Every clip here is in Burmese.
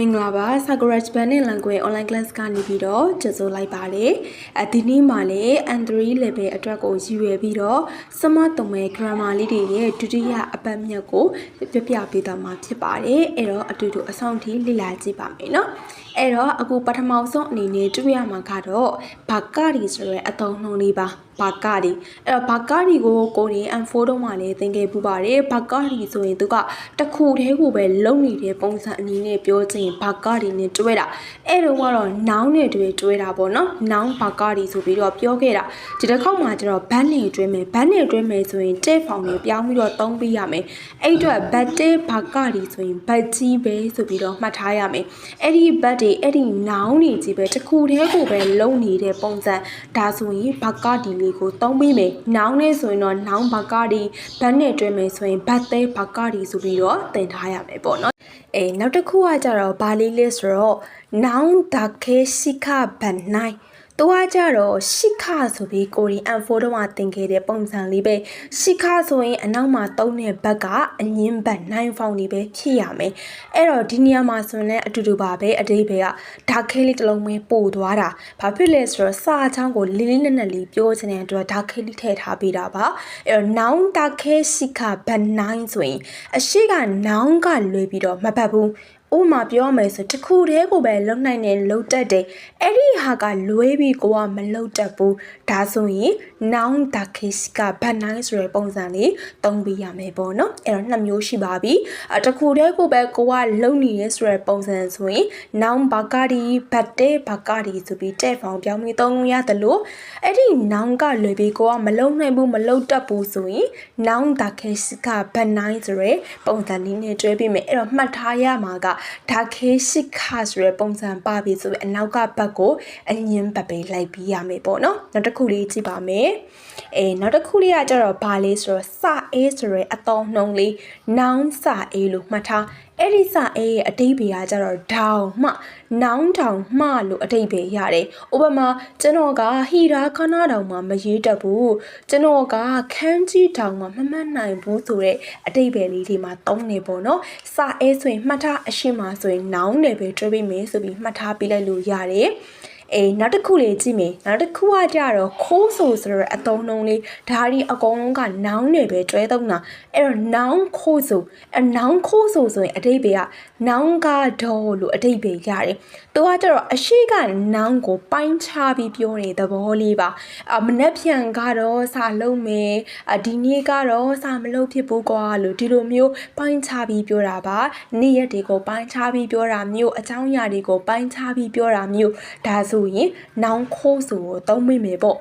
မင်္ဂလာပါ Sakura Japan နဲ့ Language online class ကနေပြီးတော့ကြိုဆိုလိုက်ပါတယ်အဲဒီနေ့မှာလည်း N3 level အတွက်ကိုရည်ရွယ်ပြီးတော့စမတုံမဲ့ grammar လေးတွေရဲ့ဒုတိယအပတ်မြတ်ကိုပြပြပေးသွားမှာဖြစ်ပါတယ်အဲ့တော့အတူတူအဆောင်ထိလေ့လာကြည့်ပါမယ်နော် အဲ့တော့အခုပထမဆုံးအနေနဲ့တွေ့ရမှာကတော့ဘာကာရီဆိုတဲ့အသုံးနှုန်းလေးပါဘာကာရီအဲ့တော့ဘာကာရီကိုကိုနေ M4 တုံးမှလည်းသင်ခဲ့ပူပါတယ်ဘာကာရီဆိုရင်သူကတစ်ခုတည်းကိုပဲလုံနေတဲ့ပုံစံအနေနဲ့ပြောချင်ဘာကာရီနဲ့တွဲတာအဲ့တော့ကတော့ noun နဲ့တွဲတွဲတာပေါ့နော် noun ဘာကာရီဆိုပြီးတော့ပြောခဲ့တာဒီတစ်ခေါက်မှာကျတော့ ban နဲ့တွဲမယ် ban နဲ့တွဲမယ်ဆိုရင်တဲ့ဖောင်နဲ့ပြောင်းပြီးတော့သုံးပေးရမယ်အဲ့အတွက် bat တဲ့ဘာကာရီဆိုရင် bat ကြီးပဲဆိုပြီးတော့မှတ်ထားရမယ်အဲ့ဒီ bat တွေအဲ့ဒီ noun တွေကြီးပဲတစ်ခုတည်းကိုပဲလုံနေတဲ့ပုံစံဒါဆိုရင်ဘာကာဒီလေးကိုသုံးပေးမယ် noun နဲ့ဆိုရင်တော့ noun ဘာကာဒီ ban နဲ့တွဲမယ်ဆိုရင် bat တဲ့ဘာကာဒီဆိုပြီးတော့သင်ထားရမယ်ပေါ့နော်အေးနောက်တစ်ခုကကြတော့ဘာလေးလဲဆိုတော့ noun ဒါခဲရှိခဘန်နိုင် သူကကြတော့ရှိခဆိုပြီးကိုရီအန်ဖိုတော့မှတင်ခဲ့တဲ့ပုံစံလေးပဲရှိခဆိုရင်အနောက်မှာတုံးတဲ့ဘက်ကအငင်းဘက်နိုင်ဖောင်နေပဲဖြစ်ရမယ်အဲ့တော့ဒီနေရာမှာဆိုရင်လည်းအတူတူပါပဲအတိတ်ပဲကဒါခဲလေးတစ်လုံးပဲပို့သွားတာဘာဖြစ်လဲဆိုတော့စာချောင်းကိုလေးလေးနက်နက်လေးပြောချင်တဲ့အတွက်ဒါခဲလေးထည့်ထားပေးတာပါအဲ့တော့ noun ဒါခဲရှိခဘန်နိုင်ဆိုရင်အရှိက noun ကလွယ်ပြီးတော့မပတ်ဘူး ဥမာပြောရမယ်ဆိုတစ်ခုတည်းကိုပဲလုံနိုင်တယ်လုံတတ်တယ်အဲ့ဒီဟာကလွဲပြီးကိုကမလုံတတ်ဘူးဒါဆိုရင် noun da case ကဘတ်နိုင်ဆိုတဲ့ပုံစံလေးသုံးပေးရမယ်ပေါ့နော်အဲ့တော့နှစ်မျိုးရှိပါပြီအတစ်ခုတည်းကိုပဲကိုကလုံနေရဲဆိုတဲ့ပုံစံဆိုရင် noun ဘာကာဒီဘတ်တဲ့ဘာကာဒီဆိုပြီးတဲ့ဖောင်ပြောင်းပြီးသုံးလို့ရတယ်လို့အဲ့ဒီ noun ကလွယ်ပြီးကိုကမလုံနိုင်ဘူးမလုံတတ်ဘူးဆိုရင် noun da case ကဘတ်နိုင်ဆိုတဲ့ပုံစံလေးနဲ့တွဲပြီးမယ်အဲ့တော့မှတ်ထားရမှာကဒါခေရှိခဆိုတဲ့ပုံစံပါပြီဆိုပြီးအနောက်ကဘက်ကိုအငင်းပတ်ပေးလိုက်ပြီးရမယ်ပေါ့နော်နောက်တစ်ခုလေးကြည့်ပါမယ်အဲနောက်တစ်ခုလေးကကျတော့ဘာလဲဆိုတော့စအေးဆိုတဲ့အတောင်းနှုံးလေး noun စအေးလို့မှတ်ထားအဲ့ဒီစအေးရဲ့အတိတ်ဘေကကျတော့ down မှ noun down မှလို့အတိတ်ဘေရတယ်ဥပမာကျွန်တော်ကဟီရာခနာတောင်မှမရေးတတ်ဘူးကျွန်တော်ကခန်းကြီးတောင်မှမမှတ်နိုင်ဘူးဆိုတဲ့အတိတ်ဘေလေးတွေမှာသုံးနေပေါ့နော်စအေးဆိုရင်မှတ်ထားအရှိမဆိုရင် noun နဲ့ပဲတွဲပေးမယ်ဆိုပြီးမှတ်ထားပေးလိုက်လို့ရတယ် အေးနောက်တစ်ခုလေးကြည့်မယ်နောက်တစ်ခုကကြတော့ခိုးဆိုဆိုတဲ့အသုံးနှုန်းလေးဒါဒီအကုန်လုံးက noun နဲ့ပဲတွဲသုံးတာအဲ့တော့ noun ခိုးဆိုအဲ noun ခိုးဆိုဆိုရင်အတိတ်ဘေက noun ကတော့လို့အတိတ်ဘေရတယ်သူကကြတော့အရှိက noun ကိုပိုင်းခြားပြီးပြောတဲ့သဘောလေးပါအမနှက်ဖြန်ကတော့စာလုံးမယ်အဒီနေ့ကတော့စာမလုပ်ဖြစ်ဘူးကွာလို့ဒီလိုမျိုးပိုင်းခြားပြီးပြောတာပါနေ့ရက်တွေကိုပိုင်းခြားပြီးပြောတာမျိုးအကြောင်းအရာတွေကိုပိုင်းခြားပြီးပြောတာမျိုးဒါဆိုရင် noun ခိုးဆိုကိုသုံးမိမယ်ပေါ့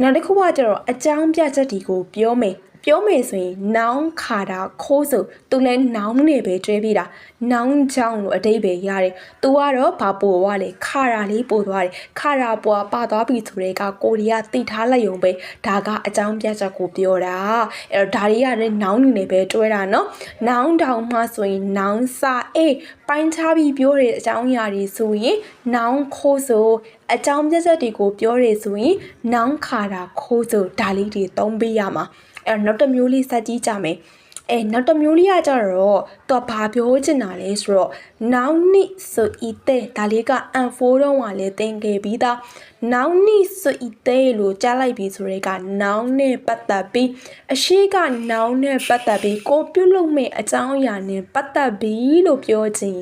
နောက်တစ်ခုကကျတော့အကြောင်းပြချက်တွေကိုပြောမယ် ပြောမယ်ဆိုရင် noun ခါတာခိုးဆိုသူလဲ noun နဲ့ပဲတွဲပြီးတာ noun ကြောင့်လို့အတိတ်ပဲရတယ်။ तू ကတော့ဘာပို့သွားလဲခါတာလေးပို့သွားတယ်။ခါတာပွားပါသွားပြီဆိုတဲ့ကကိုရီးယားတိထားလိုက်ရုံပဲဒါကအကြောင်းပြချက်ကိုပြောတာ။အဲ့တော့ဒါတွေကလည်း noun နေနဲ့ပဲတွဲတာနော်။ noun တောင်မှဆိုရင် noun စာအေးပိုင်းခြားပြီးပြောတဲ့အကြောင်းအရာတွေဆိုရင် noun ခိုးဆိုအကြောင်းပြချက်တွေကိုပြောရဆိုရင် noun ခါတာခိုးဆိုဒါလေးတွေသုံးပေးရမှာ။ အဲ့တော့နောက်တစ်မျိုးလေးစက်ကြည့်ကြမယ်အဲနောက်တစ်မျိုးလေးကကြတော့သူကဘာပြောချင်တာလဲဆိုတော့ noun နိဆိုဤတဲ့ဒါလေးက n4 တော့ကလည်းသင်ခဲ့ပြီးသား noun နိဆိုဤတဲ့လို့ကြားလိုက်ပြီးဆိုရဲက noun နဲ့ပတ်သက်ပြီးအရှိက noun နဲ့ပတ်သက်ပြီးကိုပြုတ်လို့မဲ့အကြောင်းအရာနဲ့ပတ်သက်ပြီးလို့ပြောချင်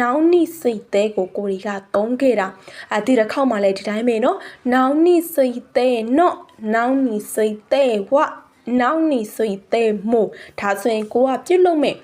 noun နိစိတ်တဲ့ကိုကိုရီကသုံးခဲ့တာအဲဒီတစ်ခေါက်မှလည်းဒီတိုင်းပဲเนาะ noun နိစိတ်တဲ့ not noun နိစိတ်တဲ့ what နောက်နေဆိုတဲ့မို့ဒါဆိုရင်ကိုကပြုတ်လို့မဲ့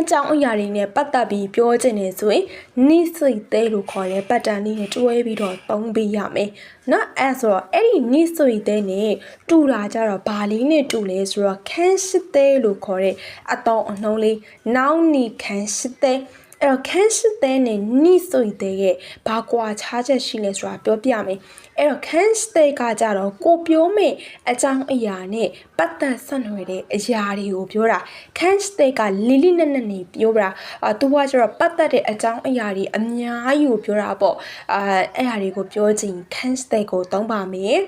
အကြောင်းအရာတွေနဲ့ပတ်သက်ပြီးပြောချင်တယ်ဆိုရင်နိစိတ်သေးလို့ခေါ်တဲ့ပတ်တန်လေးနဲ့တွဲပြီးတော့သုံးပေးရမယ်။နော်အဲ့ဆိုတော့အဲ့ဒီနိစိတ်သေးနဲ့တူတာကြတော့ဘာလေးနဲ့တူလဲဆိုတော့ခန်းရှိသေးလို့ခေါ်တဲ့အတောင်အနှုံးလေးနောက်နိခန်းရှိသေး အဲ့တော့ခန်းရှိတဲ့နဲ့နိဆိုတဲ့ရဲ့ဘာကွာခြားချက်ရှိလဲဆိုတာပြောပြမယ်အဲ့တော့ခန်းရှိတဲ့ကကြတော့ကိုပြောမဲ့အကြောင်းအရာနဲ့ပပတ်သက်ဆက်နွယ်တဲ့အရာတွေကိုပြောတာ can state ကလီလီနက်နက်နေပြောတာအာသူကကျတော့ပတ်သက်တဲ့အကြောင်းအရာတွေအများကြီးကိုပြောတာပေါ့အာအဲ့အရာတွေကိုပြောချင် can state ကိုသုံးပါမယ်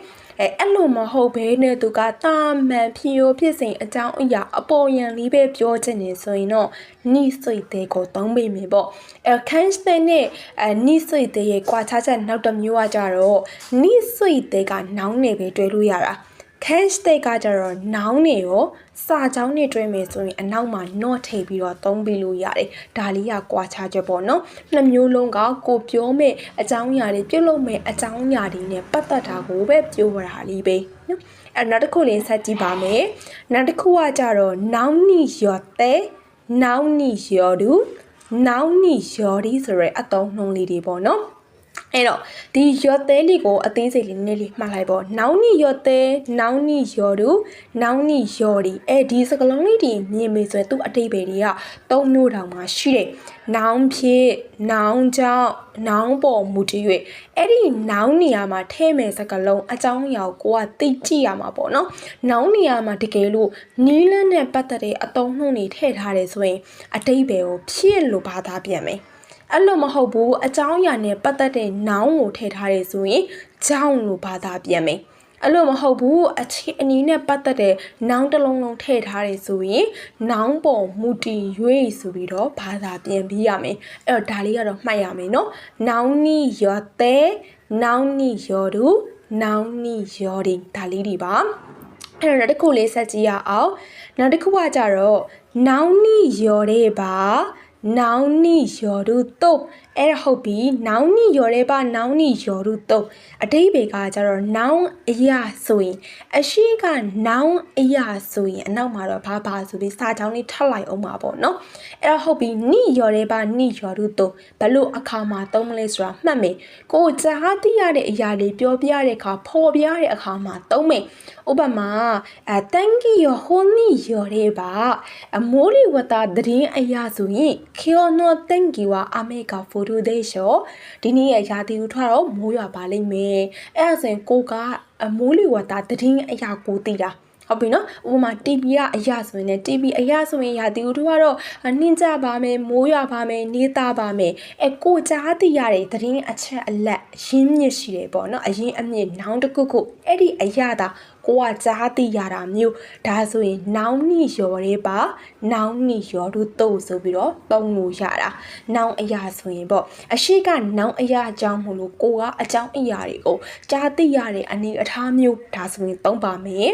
အဲအဲ့လိုမဟုတ်ဘဲနဲ့သူကတာမန်ဖြစ်ရိုးဖြစ်စဉ်အကြောင်းအရာအပေါ်ယံလေးပဲပြောချင်နေဆိုရင်တော့နိစိတ်တဲ့ကိုသုံးပေးမယ်ပေါ့အဲ can state နဲ့အဲနိစိတ်တဲ့ရဲ့ကွာခြားချက်နောက်တစ်မျိုးကကြတော့နိစိတ်တဲ့ကနောင်းနေပဲတွေ့လို့ရတာ can state ကကြတော့ noun နေရောစာကြောင်းနေတွဲမယ်ဆိုရင်အနောက်မှာ not ထည့်ပြီးတော့သုံးပေးလို့ရတယ်ဒါလေးကကွာခြားချက်ပေါ့နော်နှစ်မျိုးလုံးကကိုပြောမဲ့အကြောင်းအရာတွေပြုလုပ်မဲ့အကြောင်းအရာတွေနဲ့ပတ်သက်တာကိုပဲပြောတာလေးပဲနော်အဲ့နောက်တစ်ခုလေးဆက်ကြည့်ပါမယ်နောက်တစ်ခုကကြတော့ noun နီရောတဲ့ noun နီရောသူ noun နီရောဒီဆိုရဲအသုံးနှုန်းလေးတွေပေါ့နော် အဲ့တော့ဒီရော့သေးလေးကိုအသေးစိတ်လေးနည်းလေးမှတ်လိုက်ပေါ့နောင်နီရော့သေးနောင်နီရော်တူနောင်နီရော်ဒီအဲဒီစကလုံးလေးတွေမြင်မေဆိုရင်သူ့အတိတ်ပဲတွေကသုံးမျိုးတောင်မှရှိတယ်နောင်ဖြစ်နောင်ကြောင့်နောင်ပေါ်မူတည်၍အဲ့ဒီနောင်နေရာမှာထဲ့မယ်စကလုံးအကြောင်းအရာကိုကိုကသိကြည့်ရမှာပေါ့နော်နောင်နေရာမှာတကယ်လို့နီးလန်းနဲ့ပတ်သက်တဲ့အတုံးနှုံတွေထည့်ထားတယ်ဆိုရင်အတိတ်ပဲကိုဖြစ်လို့ဘာသာပြန်မယ် အဲ့လိုမဟုတ်ဘူးအကြောင်းအရာနဲ့ပတ်သက်တဲ့ noun ကိုထည့်ထားတယ်ဆိုရင်ကြောင်းလို့ဘာသာပြန်မယ်အဲ့လိုမဟုတ်ဘူးအခြေအနေနဲ့ပတ်သက်တဲ့ noun တစ်လုံးလုံးထည့်ထားတယ်ဆိုရင် noun ပေါ်မူတည်၍ဆိုပြီးတော့ဘာသာပြန်ပြီးရမယ်အဲ့တော့ဒါလေးကတော့မှတ်ရမယ်နော် noun နီရောတဲ့ noun နီရောတူ noun နီရောဒီဒါလေးဒီပါအဲ့တော့နောက်တစ်ခုလေးဆက်ကြည့်ရအောင်နောက်တစ်ခုကကြတော့ noun နီရောတဲ့ပါ နောင်နီယော်ဒုတုတ် အဲ့ဒါဟုတ်ပြီနောင်နီယော်ရဲပါနောင်နီယော်ဒုတုတ်အတိဘေကကျတော့နောင်အရာဆိုရင်အရှိကနောင်အရာဆိုရင်အနောက်မှာတော့ဘာဘာဆိုပြီးစာချောင်းလေးထပ်လိုက်အောင်ပါပေါ့နော်အဲ့ဒါဟုတ်ပြီနီယော်ရဲပါနီယော်ဒုတုတ်ဘလို့အခါမှာသုံးမလဲဆိုတာမှတ်မယ်ကိုကြားသိရတဲ့အရာလေးပြောပြရတဲ့အခါဖော်ပြရတဲ့အခါမှာသုံးမယ်ဥပမာအဲတန်ကီယောဟိုနီယော်ရဲပါအမိုးလီဝတာသတင်းအရာဆိုရင်ခေယောနောတန်ကီဝါအမေကဖိုတိုဒေရှောဒီနေ့ရရာသီဥထွားတော့မိုးရွာပါလိမ့်မယ်အဲ့ဒါဆိုရင်ကိုကအမိုးလီဝတာသတင်းအရာကိုသိတာ ဟုတ်ပြီနော်ဥပမာ TV ကအရာဆိုရင်လည်း TV အရာဆိုရင်ရာသီဥတုကတော့နှင်းကြပါမယ်မိုးရွာပါမယ်နေသားပါမယ်အဲကိုကြားသိရတဲ့သတင်းအချက်အလက်ရင်းမြစ်ရှိတယ်ပေါ့နော်အရင်အမြင့်နောင်တစ်ခုခုအဲ့ဒီအရာသာကိုကကြားသိရတာမျိုးဒါဆိုရင်နောင်နိရော်ရဲပါနောင်နိရော်တို့တို့ဆိုပြီးတော့သုံးလို့ရတာနောင်အရာဆိုရင်ပေါ့အရှိကနောင်အရာအကြောင်းမလို့ကိုကအကြောင်းအရာတွေကိုကြားသိရတဲ့အနေအထားမျိုးဒါဆိုရင်သုံးပါမယ်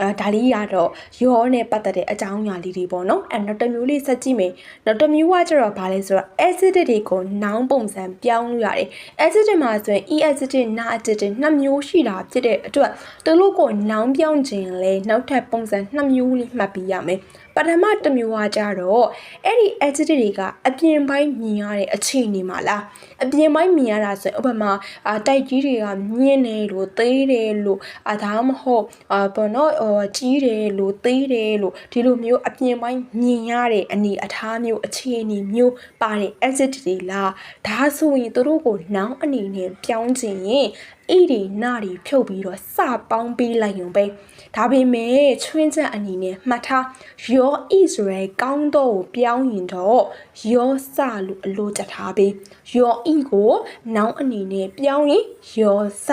အဲဒါလေးရတော့ရောနဲ့ပတ်သက်တဲ့အကြောင်းအရာလေးတွေပေါ့နော်အဲနောက်တစ်မျိုးလေးဆက်ကြည့်မယ်နောက်တစ်မျိုးကကျတော့ဗာလဲဆိုတော့ acid တွေကို noun ပုံစံပြောင်းလို့ရတယ် acid မှာဆိုရင် e acid na acid နှစ်မျိုးရှိတာဖြစ်တဲ့အတွက်သူတို့ကို noun ပြောင်းခြင်းလဲနောက်ထပ်ပုံစံနှစ်မျိုးလေးမှတ်ပြီးရမယ် ပထမတစ်မျိုးကကြတော့အဲ့ဒီ acid တွေကအပြင်ပိုင်းမြင်ရတဲ့အခြေအနေမှာလားအပြင်ပိုင်းမြင်ရတာဆိုရင်ဥပမာအာတိုက်ကြီးတွေကမြင့်တယ်လို့သေးတယ်လို့အာဒါမှမဟုတ်အာဘောနော်ဟိုကြီးတယ်လို့သေးတယ်လို့ဒီလိုမျိုးအပြင်ပိုင်းမြင်ရတဲ့အနေအထားမျိုးအခြေအနေမျိုးပါတဲ့ acid တွေလားဒါဆိုရင်တို့ကိုနောင်အနေနဲ့ပြောင်းခြင်းရင် ဣဒီနာတွေဖြုတ်ပြီးတော့စပေါင်းပေးလိုက်ရုံပဲဒါပေမဲ့ချွင်းချက်အနေနဲ့မှတ်ထားယောဣဆိုရဲကောင်းတော့ကိုပြောင်းရင်တော့ယောစလို့အလို့ကြထားပေးယောဣကိုနောင်အနေနဲ့ပြောင်းရင်ယောစ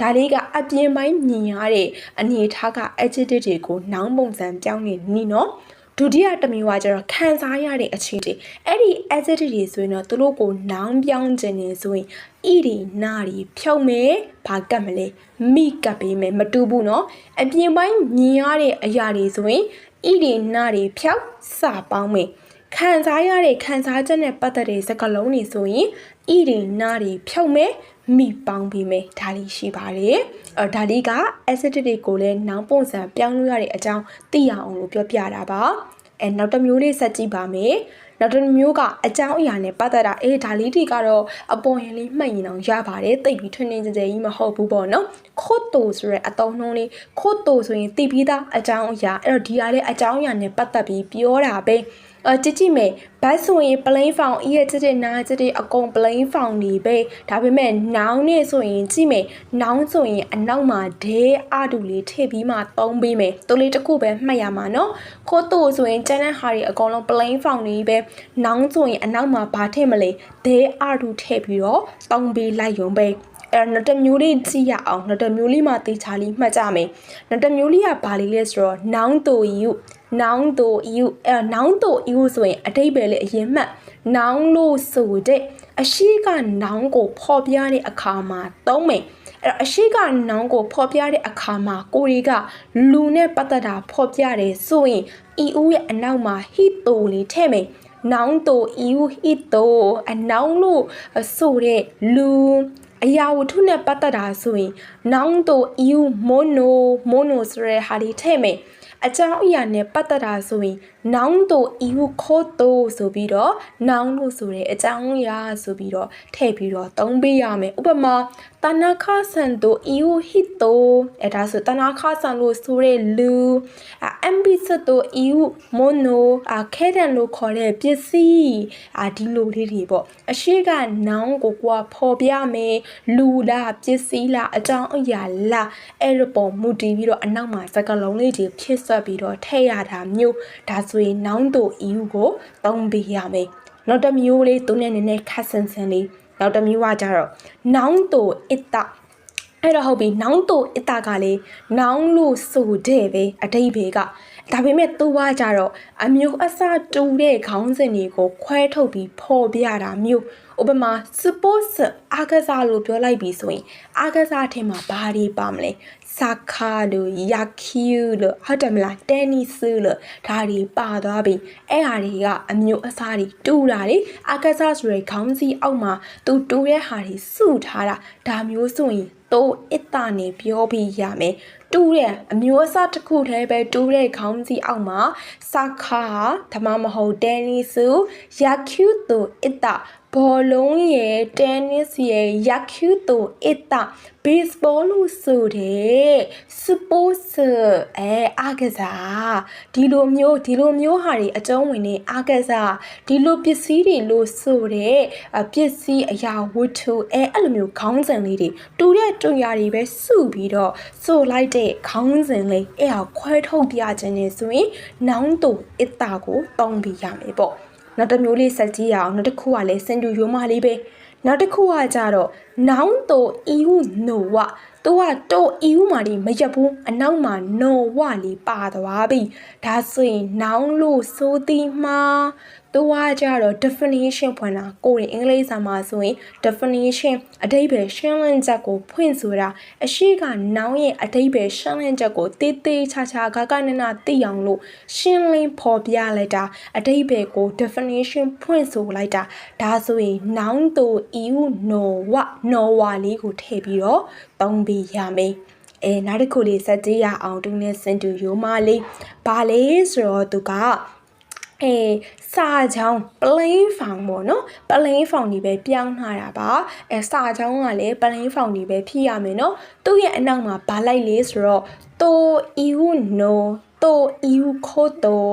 ဒါလေးကအပြင်ပိုင်းမြင်ရတဲ့အနေထားက adjective တွေကိုနောင်ပုံစံပြောင်းနေနီးနော် ဒုတိယတစ်မျိုးကကျတော့ခံစားရတဲ့အခြေအနေအဲ့ဒီ adjective တွေဆိုရင်တော့သူတို့ကို noun ပြောင်းခြင်းနေဆိုရင်ဣဒီနာရီဖြုတ်မယ်ဘာကတ်မလဲမိကတ်ပေးမယ်မတူဘူးเนาะအပြင်ပိုင်းမြင်ရတဲ့အရာတွေဆိုရင်ဣဒီနာရီဖြောက်စပေါင်းမယ်ခံစားရတဲ့ခံစားချက်နဲ့ပတ်သက်တဲ့စကားလုံးတွေဆိုရင်ဣဒီနာရီဖြုတ်မယ်မိပေါင်းပြီးမယ်ဒါလေးရှိပါတယ်အဲ ဒါလေးက acid တွေကိုလည်းနောင်ပုံစံပြောင်းလို့ရတဲ့အကြောင်းသိရအောင်လို့ပြောပြတာပါအဲနောက်တစ်မျိုးလေးဆက်ကြည့်ပါမယ်နောက်တစ်မျိုးကအကြောင်းအရာနဲ့ပတ်သက်တာအေးဒါလေးတွေကတော့အပေါ်ရင်လေးမှတ်ရင်တော့ရပါတယ်တိတ်ပြီးထွန်းနေကြကြကြီးမဟုတ်ဘူးပေါ့နော်ခို့တိုဆိုရဲအတုံးနှုံးလေးခို့တိုဆိုရင်တိပြီးသားအကြောင်းအရာအဲ့တော့ဒီဟာလေးအကြောင်းအရာနဲ့ပတ်သက်ပြီးပြောတာပဲ အကြည့်ကြည့်မယ်ဘတ်ဆိုရင် plain found အရဲ့ချစ်တဲ့နားချစ်တဲ့အကုန် plain found နေပဲဒါပေမဲ့ noun နဲ့ဆိုရင်ကြည့်မယ် noun ဆိုရင်အနောက်မှာ day အတူလေးထည့်ပြီးမှသုံးပေးမယ်တိုးလေးတစ်ခုပဲမှတ်ရမှာနော်ခိုးတူဆိုရင်ကျန်တဲ့ဟာတွေအကုန်လုံး plain found နေပဲ noun ဆိုရင်အနောက်မှာဘာထည့်မလဲ day အတူထည့်ပြီးတော့သုံးပေးလိုက်ရုံပဲအဲ့တော့တမျိုးလေးကြည့်ရအောင်တမျိုးလေးမှာတေချာလေးမှတ်ကြမယ်တမျိုးလေးကဘာလေးလဲဆိုတော့ noun to you noun to you အဲ့ noun to you ဆိုရင်အတိတ်ပဲလေအရင်မှတ် noun လို့ဆိုတဲ့အရှိက noun ကိုဖော်ပြတဲ့အခါမှာသုံးမယ်အဲ့တော့အရှိက noun ကိုဖော်ပြတဲ့အခါမှာကိုရီကလူနဲ့ပတ်သက်တာဖော်ပြတယ်ဆိုရင် eu ရဲ့အနောက်မှာ hit to လေးထည့်မယ် noun to eu hit to အနောင်လို့ဆိုတဲ့လူအရာဝတ္ထုနဲ့ပတ်သက်တာဆိုရင် noun to eu mono mono ဆိုတဲ့ဟာလေးထည့်မယ် အကြောင်းအရာနဲ့ပတ်သက်တာဆိုရင် noun to eu koto ဆိုပြီးတော့ noun လို့ဆိုတဲ့အကြောင်းအရာဆိုပြီးတော့ထည့်ပြီးတော့သုံးပေးရမယ်ဥပမာတနာခဆန်တို eu hito အဲဒါဆိုတနာခဆန်လို့ဆိုတဲ့လူအ ambisito eu mono အခဲတန်လို့ခေါ်တဲ့ပစ္စည်းအဒီလိုလေးတွေပေါ့အရှိက noun ကိုကွာဖော်ပြမယ်လူလားပစ္စည်းလားအကြောင်းအရာလားအဲ့လိုပေါ်မူတည်ပြီးတော့အနောက်မှာစကားလုံးလေးတွေဖြစ်ဆက်ပြီးတော့ထည့်ရတာမျိုးဒါဆိုရင် noun တို့ eu ကိုသုံးပေးရမယ်နောက်တစ်မျိုးလေးသူနဲ့နည်းနည်းခက်ဆန်ဆန်လေးနောက်တစ်မျိုးကကြတော့ noun တို့ it အဲ့တော့ဟုတ်ပြီနောင်တို့အတကလည်းနောင်လို့ဆိုတဲ့ပဲအတိတ်ဘေကဒါပေမဲ့သူကကြတော့အမျိုးအစားတူတဲ့ခေါင်းစဉ်တွေကိုခွဲထုတ်ပြီးဖော်ပြတာမျိုးဥပမာ suppose အားကစားလို့ပြောလိုက်ပြီဆိုရင်အားကစားထဲမှာဘာတွေပါမလဲ ဆာခါလို့ယာကီလို့ဟုတ်တယ်မလားတန်နီဆူလို့ဒါတွေပါသွားပြီအဲ့ဟာတွေကအမျိုးအစားတွေတူတာလေအားကစားဆိုရယ်ခေါင်းစည်းအောက်မှာသူတူတဲ့ဟာတွေစုထားတာဒါမျိုးဆိုရင် တိုးအစ်တာနေပြောပြီးရမယ်တူးတဲ့အမျိုးအစားတစ်ခုတည်းပဲတူးတဲ့ခေါင်းစည်းအောက်မှာစခါဒါမှမဟုတ်တန်နီဆူယာကျူတိုအစ်တာဘောလုံးရဲ့တင်းနစ်ရဲ့ယာကျူတိုအစ်တာ baseball လို့ဆိုတဲ့ sports အဲအားကစားဒီလိုမျိုးဒီလိုမျိုးဟာတွေအကျုံးဝင်နေအားကစားဒီလိုပစ္စည်းတွေလို့ဆိုတဲ့ပစ္စည်းအရာဝတ္ထုအဲအဲ့လိုမျိုးခေါင်းစဉ်လေးတွေတူတဲ့တူရာတွေပဲစုပြီးတော့ဆိုလိုက်တဲ့ခေါင်းစဉ်လေးအဲ့ဟာခွဲထုတ်ပြခြင်းနေဆိုရင်နောင်တူအစ်တာကိုတောင်းပြရမယ်ပေါ့နောက်တစ်မျိုးလေးဆက်ကြည့်ရအောင်နောက်တစ်ခုကလည်းစင်တူရိုးမလေးပဲနောက်တစ်ခုကကြတော့ noun to eu no ဝသူကတို eu မှာဒီမရက်ဘူးအနောက်မှာ no ဝလေးပါသွားပြီဒါဆိုရင် noun လို့ဆိုသည်မှာ သူကကြတော့ definition ဖွင့်တာကိုယ်ရင်အင်္ဂလိပ်စာမှာဆိုရင် definition အဓိပ္ပာယ်ရှင်းလင်းချက်ကိုဖွင့်ဆိုတာအရှိက noun ရဲ့အဓိပ္ပာယ်ရှင်းလင်းချက်ကိုတေးသေးချာချာဂဂနနသိအောင်လို့ရှင်းလင်းဖော်ပြလိုက်တာအဓိပ္ပာယ်ကို definition ဖွင့်ဆိုလိုက်တာဒါဆိုရင် noun တို့ eu no ဝ no ဝလေးကိုထည့်ပြီးတော့သုံးပေးရမယ်အဲနောက်တစ်ခုလေးစက်ကြည့်ရအောင်တူနဲ့စင်တူရိုးမလေးဘာလဲဆိုတော့သူက အဲစာချောင်း plain form ပေါ့နော် plain form ဒီပဲပြောင်းထားတာပါအဲစာချောင်းကလည်း plain form ဒီပဲဖြစ်ရမယ်နော်သူ့ရဲ့အနောက်မှာဘာလိုက်လဲဆိုတော့ to you know တိုအီယူခိုတို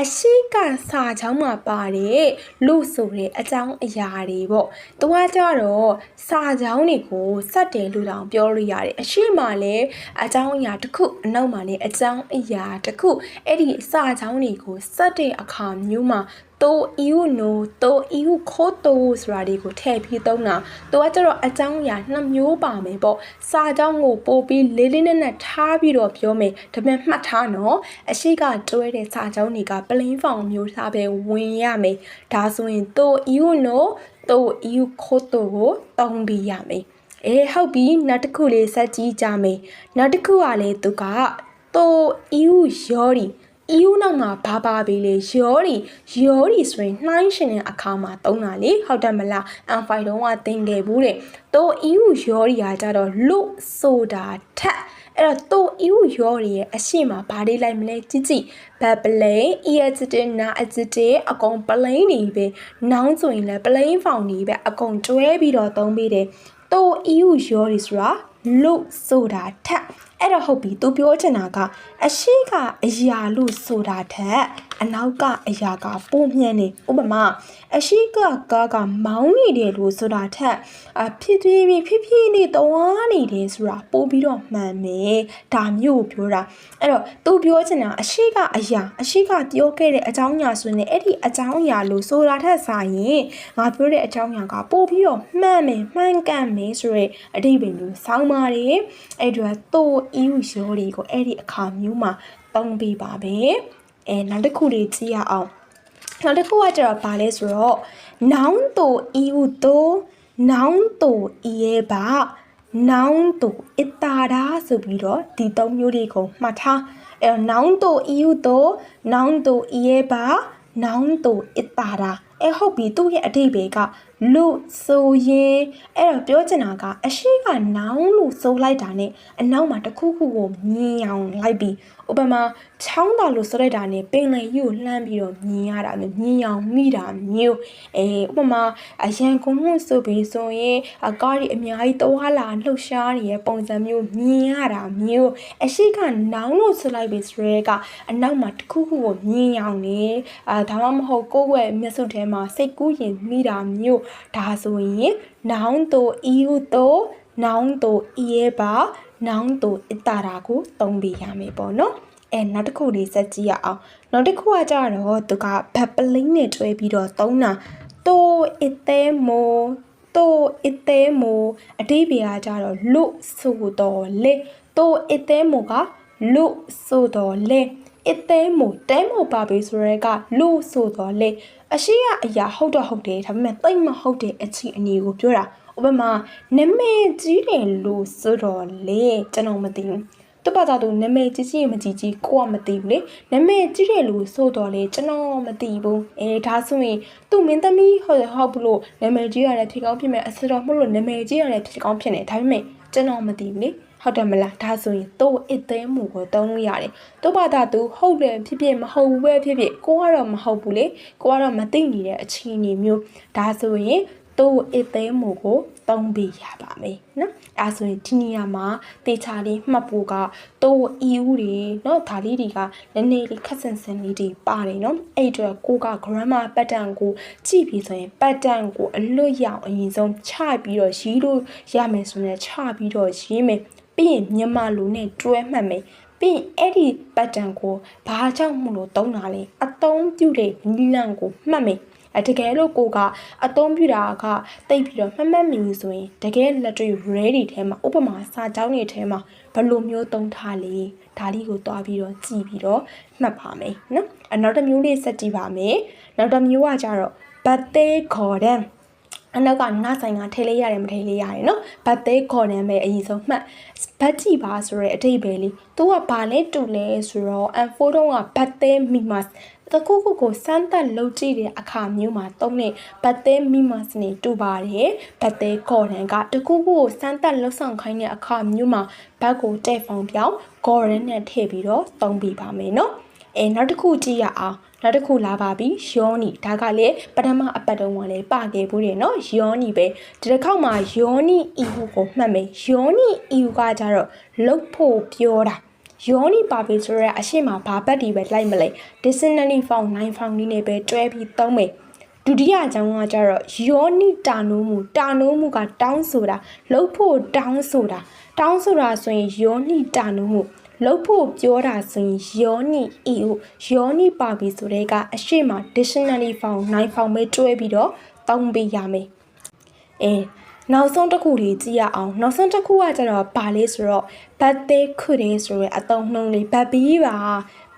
အရှိကစာချောင်းမှာပါတယ်လို့ဆိုတဲ့အကြောင်းအရာတွေပေါ့။သူကကြတော့စာချောင်းတွေကိုစက်တယ်လို့တောင်ပြောလို့ရတယ်။အရှိမှလည်းအကြောင်းအရာတစ်ခုအနောက်မှာလည်းအကြောင်းအရာတစ်ခုအဲ့ဒီစာချောင်းတွေကိုစက်တဲ့အခါမျိုးမှာ တိုအီယူနိုတိုအီယူခိုတိုဆိုတာတွေကိုထည့်ပြီးသုံးတာသူကကျတော့အကြောင်းအရာနှစ်မျိုးပါမယ်ပေါ့စာကြောင်းကိုပို့ပြီးလေးလေးနက်နက်ထားပြီးတော့ပြောမယ်ဒါပေမဲ့မှတ်ထားနော်အရှိကတွဲတဲ့စာကြောင်းတွေက plain form မျိုးသားပဲဝင်ရမယ်ဒါဆိုရင်တိုအီယူနိုတိုအီယူခိုတိုကိုသုံးပြီးရမယ်အေးဟုတ်ပြီနောက်တစ်ခုလေးဆက်ကြည့်ကြမယ်နောက်တစ်ခုကလည်းသူကတိုအီယူယော်ရီ အီယူနောက်မှာဘာပါပြီလေရောရီရောရီဆိုရင်နှိုင်းရှင်တဲ့အခါမှာသုံးတာလေဟုတ်တယ်မလားအန်ဖိုင်တုံးကသင်ခဲ့ဘူးတဲ့တော့အီယူရောရီကကြတော့လို့ဆိုတာထက်အဲ့တော့တိုအီဟုရောတွေရဲ့အရှိမဘာလေးလိုက်မလဲကြည့်ကြည့်ဘတ်ပလိန် eacitic နာ acitic အကုန်ပလိန်နေပဲနောင်းဆိုရင်လည်းပလိန်ဖောင်နေပဲအကုန်တွဲပြီးတော့သုံးပေးတယ်တိုအီဟုရောတွေဆိုတာလို့ဆိုတာထက် အဲ့တော့ဟုတ်ပြီသူပြောချင်တာကအရှိကအရာလို့ဆိုတာထက်အနောက်ကအရာကပုံမြင်နေဥပမာအရှိကကားကမောင်းနေတယ်လို့ဆိုတာထက်အဖြစ်ဖြစ်ဖြစ်ဖြစ်ဖြစ်နေသွားနေတယ်ဆိုတာပို့ပြီးတော့မှန်မယ်ဒါမျိုးကိုပြောတာအဲ့တော့သူပြောချင်တာအရှိကအရာအရှိကပြောခဲ့တဲ့အကြောင်းအရာဆိုရင်အဲ့ဒီအကြောင်းအရာလို့ဆိုတာထက်စာရင်ငါပြောတဲ့အကြောင်းအရာကပို့ပြီးတော့မှန်မယ်မှန်ကန်မယ်ဆိုရဲအတိတ်ပဲလို့စောင်းပါတယ်အဲ့တော့သူ့အီယူရောတွေကိုအဲ့ဒီအခါမျိုးမှာသုံးပေးပါပဲအဲနောက်တစ်ခုလေးကြည့်ရအောင်နောက်တစ်ခုကကျတော့ဗာလဲဆိုတော့နောင်တူအီယူတိုနောင်တူအီရဲ့ပါနောင်တူအတာရာဆိုပြီးတော့ဒီသုံးမျိုးတွေကိုမှတ်ထားအဲတော့နောင်တူအီယူတိုနောင်တူအီရဲ့ပါနောင်တူအတာရာအဲဟုတ်ပြီသူ့ရဲ့အတိတ်ပဲက လို့ဆိုရင်အဲ့တော့ပြောချင်တာကအရှိကနောင်လို့ဆိုလိုက်တာ ਨੇ အနောက်မှာတစ်ခုခုကိုမြင်အောင်လိုက်ပြီး ဥပမာချောင်းတော်လို့ဆိုလိုက်တာ ਨੇ ပင်လယ်ကြီးကိုလှမ်းပြီးတော့မြင်ရတာမျိုးမြင်အောင်မိတာမျိုးအဲဥပမာအရန်ကုန်မှုဆိုပြီးဆိုရင်အကားကြီးအများကြီးသွားလာလှုပ်ရှားနေတဲ့ပုံစံမျိုးမြင်ရတာမျိုးအရှိကနောင်လို့ဆိုလိုက်ပြီးဆိုရဲကအနောက်မှာတစ်ခုခုကိုမြင်အောင်နေအာဒါမှမဟုတ်ကိုယ့်ရဲ့မျက်စုထဲမှာစိတ်ကူးရင်မိတာမျိုးဒါဆိုရင်နောင်တိုအီဟုတိုနောင်တိုအီရဲ့ပါ နောင်တိုအတာရာကိုသုံးပေးရမယ်ပေါ့နော်အဲနောက်တစ်ခုလေးစက်ကြည့်ရအောင်နောက်တစ်ခုကကြတော့သူကဘတ်ပလင်းနဲ့တွဲပြီးတော့သုံးတာတိုအသေးမိုတိုအသေးမိုအတိပ္ပာကကြတော့လုဆိုတော့လေတိုအသေးမိုကလုဆိုတော့လေအသေးမိုတဲမိုပါပြီဆိုရဲကလုဆိုတော့လေအရှိကအရာဟုတ်တော့ဟုတ်တယ်ဒါပေမဲ့တိတ်မဟုတ်တဲ့အချီအနေကိုပြောတာ ဥပမာနမဲကြီးတယ်လို့ဆိုတော့လေကျွန်တော်မသိဘူးသူ့ဘာသာသူနာမည်ကြီးကြီးမကြီးကြီးကိုကမသိဘူးလေနာမည်ကြီးတယ်လို့ဆိုတော့လေကျွန်တော်မသိဘူးအဲဒါဆိုရင်သူ့မင်းသမီးဟုတ်ဟုတ်ဘူးလို့နာမည်ကြီးရတယ်ဖြစ်ကောင်းဖြစ်မယ်အစတော်မဟုတ်လို့နာမည်ကြီးရတယ်ဖြစ်ကောင်းဖြစ်နေဒါပေမဲ့ကျွန်တော်မသိဘူးလေဟုတ်တယ်မလားဒါဆိုရင်တော့အစ်သေးမှုကိုသုံးလို့ရတယ်။တော့ဘာသာသူဟုတ်တယ်ဖြစ်ဖြစ်မဟုတ်ဘူးပဲဖြစ်ဖြစ်ကိုကတော့မဟုတ်ဘူးလေကိုကတော့မသိနေတဲ့အခြေအနေမျိုးဒါဆိုရင် တော့အစ်သေးမှုကိုသုံးပေးရပါမယ်နော်အဲဆိုရင်ဒီနေရာမှာတေချာလေးမှတ်ဖို့ကတော့အီဦးတွေနော်ဒါလေးတွေကနည်းနည်းလေးခက်ဆန်ဆန်လေးတွေပါတယ်နော်အဲ့အတွက်ကိုက grammar pattern ကိုကြည့်ပြီးဆိုရင် pattern ကိုအလွတ်ရအောင်အရင်ဆုံးချပြီးတော့ရေးလို့ရမယ်ဆိုရင်ချပြီးတော့ရေးမယ်ပြီးရင်မြန်မာလူနဲ့တွဲမှတ်မယ်ပြီးရင်အဲ့ဒီ pattern ကိုဘာကြောင့်မလို့တုံးတာလဲအသုံးပြုတဲ့နီလန်ကိုမှတ်မယ်အ တကယ်လို့ကိုကအသုံးပြုတာကတိတ်ပြီးတော့မှတ်မှတ်မိဆိုရင်တကယ်လက်တွေ့ ready ထဲမှာဥပမာစာကြောင်းတွေထဲမှာဘယ်လိုမျိုးသုံးထားလဲဒါလေးကိုတွားပြီးတော့ကြည့်ပြီးတော့မှတ်ပါမယ်နော်အနောက်တစ်မျိုးလေးစက်ကြည့်ပါမယ်နောက်တစ်မျိုးကကြတော့ဘတ်သေးခေါ်တဲ့အနောက်ကနားဆိုင်ကထိလေးရတယ်မထိလေးရတယ်နော်ဘတ်သေးခေါ်နေမယ်အရင်ဆုံးမှတ်ဘတ်ကြည့်ပါဆိုရဲအထိပ္ပယ်လေးသူကဘာလဲတူလဲဆိုတော့ M4 တုံးကဘတ်သေးမိမ တ်တခုခုကိုစမ်းသပ်လုပ်ကြည့်တဲ့အခါမျိုးမှာသုံးတဲ့ဘတ်သေးမိမတ်နေတူပါတယ်ဘတ်သေးခေါ်တဲ့ကတခုခုကိုစမ်းသပ်လုပ်ဆောင်ခိုင်းတဲ့အခါမျိုးမှာဘတ်ကိုတဲ့ဖောင်ပြောင်းဂေါ်ရန်နဲ့ထည့်ပြီးတော့သုံးပြပါမယ်နော်အဲနောက်တစ်ခုကြည့်ရအောင်နောက်တစ်ခုလာပါပြီယောနီဒါကလည်းပထမအပတ်တုန်းကလည်းပခဲ့ဘူးတယ်နော်ယောနီပဲဒီတစ်ခေါက်မှာယောနီအီဟုကိုမှတ်မယ်ယောနီအီဟုကကြတော့လုတ်ဖို့ပြောတာ ယောနီပါပြီဆိုတော့အရှိမဘာဘတ်ဒီပဲလိုက်မလဲ dictionary form 9 form လေးနဲ့ပဲတွဲပြီးသုံးမယ်ဒုတိယအကြောင်းကကြတော့ယောနီတာနိုးမှုတာနိုးမှုကတောင်းဆိုတာလှုပ်ဖို့တောင်းဆိုတာတောင်းဆိုတာဆိုရင်ယောနီတာနိုးမှုလှုပ်ဖို့ပြောတာဆိုရင်ယောနီအီကိုယောနီပါပြီဆိုတဲ့ကအရှိမ dictionary form 9 form ပဲတွဲပြီးတော့သုံးပေးရမယ်အဲ နောက်ဆုံးတစ်ခုလေးကြည့်ရအောင်နောက်ဆုံးတစ်ခုကကျတော့ဘာလဲဆိုတော့ဘတ်သေးခွရဲဆိုရဲအတုံးနှုံးလေးဘတ်ပြီးပါ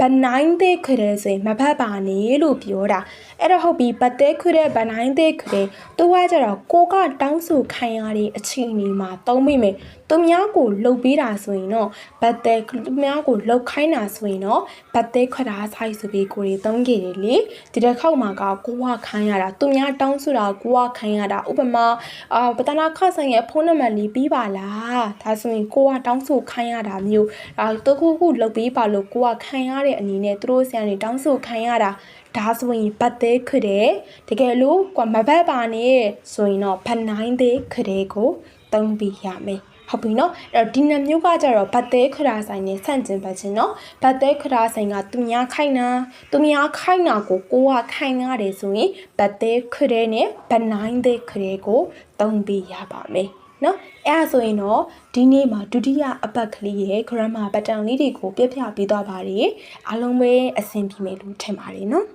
ဘနိုင်သေးခွရဲဆိုရင်မဖတ်ပါနဲ့လို့ပြောတာအဲ့တော့ဟုတ်ပြီဘတ်သေးခွရဲဘနိုင်သေးခွရဲသူကကျတော့ကိုကတောင်းဆိုခိုင်းရတဲ့အခြေအနေမှာသုံးမိမယ်သူများကိုလှုပ်ပေးတာဆိုရင်တော့ဘတ်သေးသူများကိုလှုပ်ခိုင်းတာဆိုရင်တော့ဘတ်သေးခွက်တာဆိုင်ဆိုပြီးကိုရီသုံးခဲ့တယ်လေဒီတစ်ခေါက်မှာကကိုကခိုင်းရတာသူများတောင်းဆိုတာကိုကခိုင်းရတာဥပမာအာပတနာခဆိုင်ရဲ့ဖုန်းနံပါတ်လေးပြီးပါလားဒါဆိုရင်ကိုကတောင်းဆိုခိုင်းရတာမျိုးအာတခုခုလှုပ်ပေးပါလို့ကိုကခိုင်းရတဲ့အနေနဲ့သူတို့ဆရာနေတောင်းဆိုခိုင်းရတာ ဒါဆိုရင်ဘတ်သေးခွတယ်တကယ်လို့ကွာမဘတ်ပါနဲ့ဆိုရင်တော့ဖနိုင်သေးခွတယ်ကိုသုံးပြီးရမယ်ဟုတ်ပြီနော်အဲ့တော့ဒီနှစ်မျိုးကကြတော့ဗတ်သေးခရာဆိုင်နဲ့ဆန့်ကျင်ဘက်ချင်းနော်ဗတ်သေးခရာဆိုင်ကသူများခိုင်နာသူများခိုင်နာကိုကိုကခိုင်ရတယ်ဆိုရင်ဗတ်သေးခရဲနဲ့ဗနိုင်သေးခရဲကိုသုံးပြီးရပါမယ်နော်အဲ့ဒါဆိုရင်တော့ဒီနေ့မှာဒုတိယအပတ်ကလေးရဲ့ grammar pattern လေးတွေကိုပြပြပေးသွားပါတယ်အားလုံးပဲအဆင်ပြေမယ်လို့ထင်ပါတယ်နော်